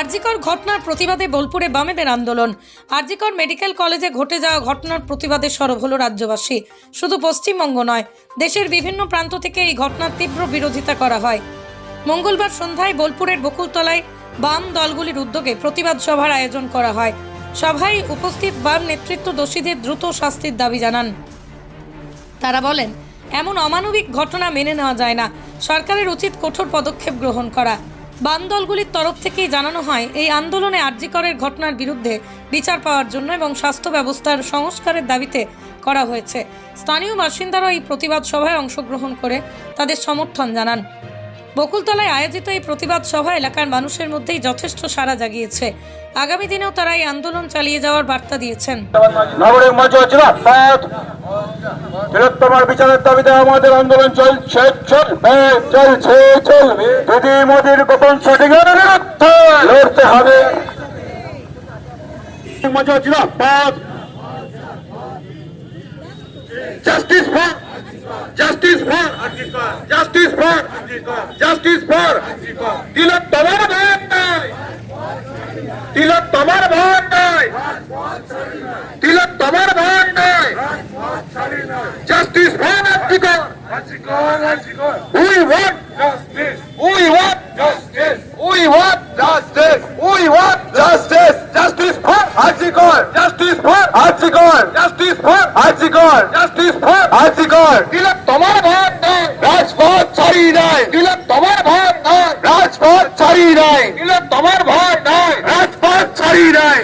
আরজিকর ঘটনার প্রতিবাদে বোলপুরে বামেদের আন্দোলন। আরজিকর মেডিকেল কলেজে ঘটে যাওয়া ঘটনার প্রতিবাদে সরব হল রাজ্যবাসী। শুধু পশ্চিমবঙ্গ নয়, দেশের বিভিন্ন প্রান্ত থেকে এই ঘটনার তীব্র বিরোধিতা করা হয়। মঙ্গলবার সন্ধ্যায় বোলপুরের বকুলতলায় বাম দলগুলির উদ্যোগে প্রতিবাদ সভার আয়োজন করা হয়। সভায় উপস্থিত বাম নেতৃত্ব দোষীদের দ্রুত শাস্তির দাবি জানান। তারা বলেন, এমন অমানবিক ঘটনা মেনে নেওয়া যায় না। সরকারের উচিত কঠোর পদক্ষেপ গ্রহণ করা। বাম দলগুলির তরফ থেকেই জানানো হয়, এই আন্দোলনে আর্যিকরের ঘটনার বিরুদ্ধে বিচার পাওয়ার জন্য এবং স্বাস্থ্য ব্যবস্থার সংস্কারের দাবিতে করা হয়েছে। স্থানীয় বাসিন্দারা এই প্রতিবাদ সভায় অংশগ্রহণ করে তাদের সমর্থন জানান। বকুলতলায় আয়োজিত এই প্রতিবাদ সভা এলাকার মানুষের মধ্যেই যথেষ্ট সাড়া জাগিয়েছে। আগামী দিনেও তারা এই আন্দোলন চালিয়ে যাওয়ার বার্তা দিয়েছেন। বৃহত্তমার বিচারের দাবিতে আমাদের আন্দোলন চলছে চলবে চলছে, চলবে। দিদি মোদির গোপন শুটিং এর বিরুদ্ধে লড়তে হবে। ছিল পথ justice for justice for justice for justice for Tilak তোমার We want justice. We want justice. We want justice. We want justice. Justice for Archigor. Justice for Archigor. Justice for Archigor. Justice for Archigor. দিলে তোমার ভাত নাই রাজপথ ছাড়ি নাই দিলে তোমার ভাত নাই রাজপথ ছাড়ি নাই দিলে তোমার ভাত নাই রাজপথ ছাড়ি নাই